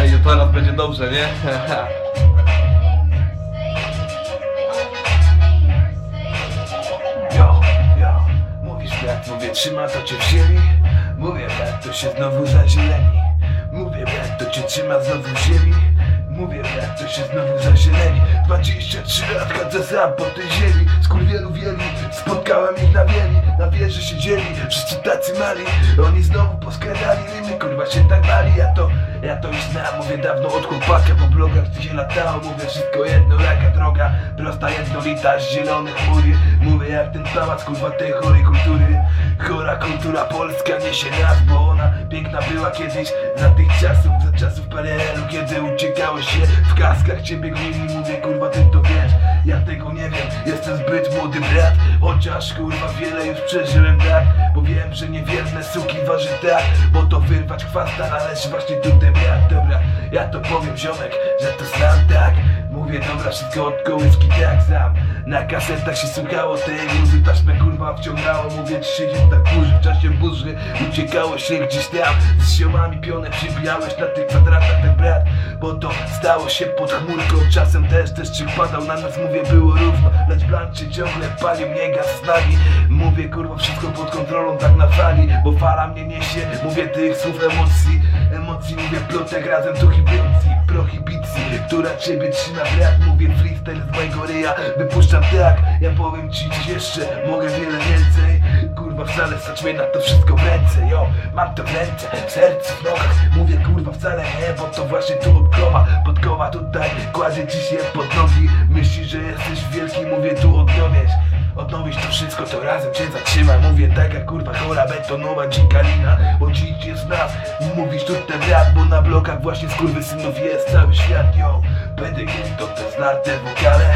Ej, jutro nas będzie dobrze, nie? Yo, yo, mówisz brat, mówię trzyma, to cię wzięli? Mówię brat, to się znowu zazieleni. Mówię brat, to cię trzyma znowu w ziemi Mówię brat, to się znowu zazieleni. 23 lat chodzę sam po tej ziemi. Skór wielu wielu, spotkałem ich na wieli. Na wieży siedzieli, wszyscy tacy mali. Oni znowu poskradali rymy, kurwa się tak bali. Ja to, ja to już znam, mówię dawno od chłopaka Po blogach gdzie się latało, mówię wszystko jedno Jaka droga, prosta jednolita z zielonych chmury Mówię jak ten pałac, kurwa tej chorej kultury. Chora kultura polska niesie nas, bo ona piękna była kiedyś. Za tych czasów, za czasów PRL-u Kiedy uciekałeś się w kaskach Ciebie gnili, mówię kurwa ty to wiesz. Ja tego nie wiem, jestem zbyt młody brat Chociaż kurwa wiele już przeżyłem tak? Bo wiem, że niewierne suki waży tak Bo to wyrwać chwasta należy właśnie tutaj brat Dobra, ja to powiem ziomek, że to znam tak Mówię wszystko od kołyski tak sam Na kasetach się słuchało tej muzy Taśmę kurwa wciągało, mówię ci się tak burzy W czasie burzy. Uciekało się gdzieś tam. Z siomami pionę przybijałeś na tych kwadratach ten brat. Bo to stało się pod chmurką. Czasem też deszczyk padał na nas, mówię było równo. Lecz blanczy ciągle palił mnie gaz z Mówię kurwa wszystko pod kontrolą tak na fali. Bo fala mnie niesie, mówię tych słów emocji. Emocji mówię plotek razem tu hibicji Prohibicji, która ciebie trzyma brat Mówię freestyle z mojego ryja. Wypuszczam tak, ja powiem ci dziś jeszcze Mogę wiele więcej. Kurwa wcale stać mnie na to wszystko w ręce Yo, mam to w ręce, w sercu, w nogach. Mówię kurwa wcale nie, bo to właśnie tu podkowa Podkowa tutaj kładzie ci się pod nogi. Myślisz, że jesteś wielki, mówię tu odnowiesz Odnowisz to wszystko, to razem cię zatrzyma Mówię tak jak kurwa chora betonowa dzika mówisz tu ten brat Bo na blokach właśnie skurwysynów jest cały świat Yo, PDG to te znarte wokale.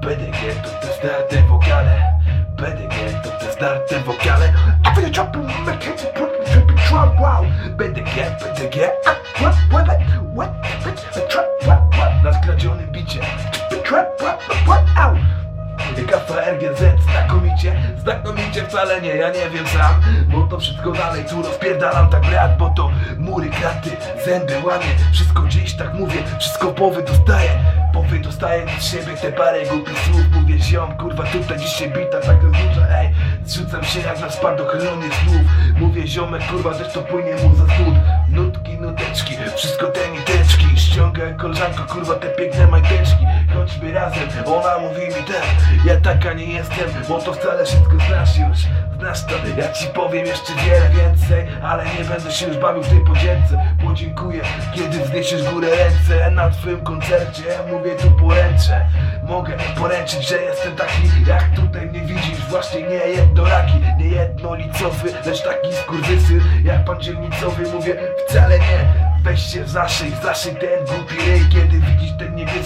PDG to te znarte wokale. PDG to te znarte wokale. A wy czapy it put trippy trap wow. PDG, PDG a, what, what, what, what, trap, what, what Na skradzionym bicie. Trap, what, what, what, au. KFRGZ znakomicie, znakomicie wcale nie, ja nie wiem sam Bo to wszystko dalej tu rozpierdalam tak brat Bo to mury, kraty, zęby łamie. Wszystko gdzieś tak mówię, wszystko powy dostaję Powy dostaję z siebie. Te parę głupich słów Mówię ziom, kurwa tutaj dzisiaj bita tak rozrzuca Ej, zrzucam się jak na spadochrony snów Mówię ziomek, kurwa też to płynie mu za stód Nutki, nuteczki, wszystko te niteczki. Ściągaj koleżanko, kurwa te piękne majteczki Chodźmy razem, ona mówi mi tak Ja taka nie jestem, bo to wcale wszystko znasz już Znasz to, ja ci powiem jeszcze wiele więcej Ale nie będę się już bawił w tej podzięce. Podziękuję, kiedy wzniesiesz górę ręce. Na twym koncercie, mówię tu poręczę. Mogę poręczyć, że jestem taki jak tutaj mnie widzisz. Właśnie nie jednoraki, nie jednolicowy Lecz taki skurwysy, jak pan dzielnicowy. Mówię wcale nie Weź się w zaszyj, zaszyj ten głupi ryj. Kiedy widzisz ten niebieski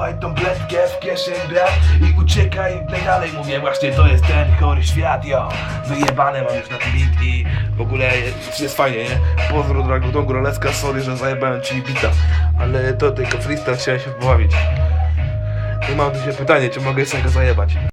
Chowaj tą bledkę w kieszeń brat I uciekaj najdalej Mówię właśnie to jest ten chory świat, yo Wyjebane mam już na tym beat i w ogóle jest, jest fajnie, nie? Pozdro Drago Don Groleska, sorry, że zajebałem ci bita Ale to tylko freestyle, chciałem się pobawić I mam do pytanie, czy mogę sobie go zajebać?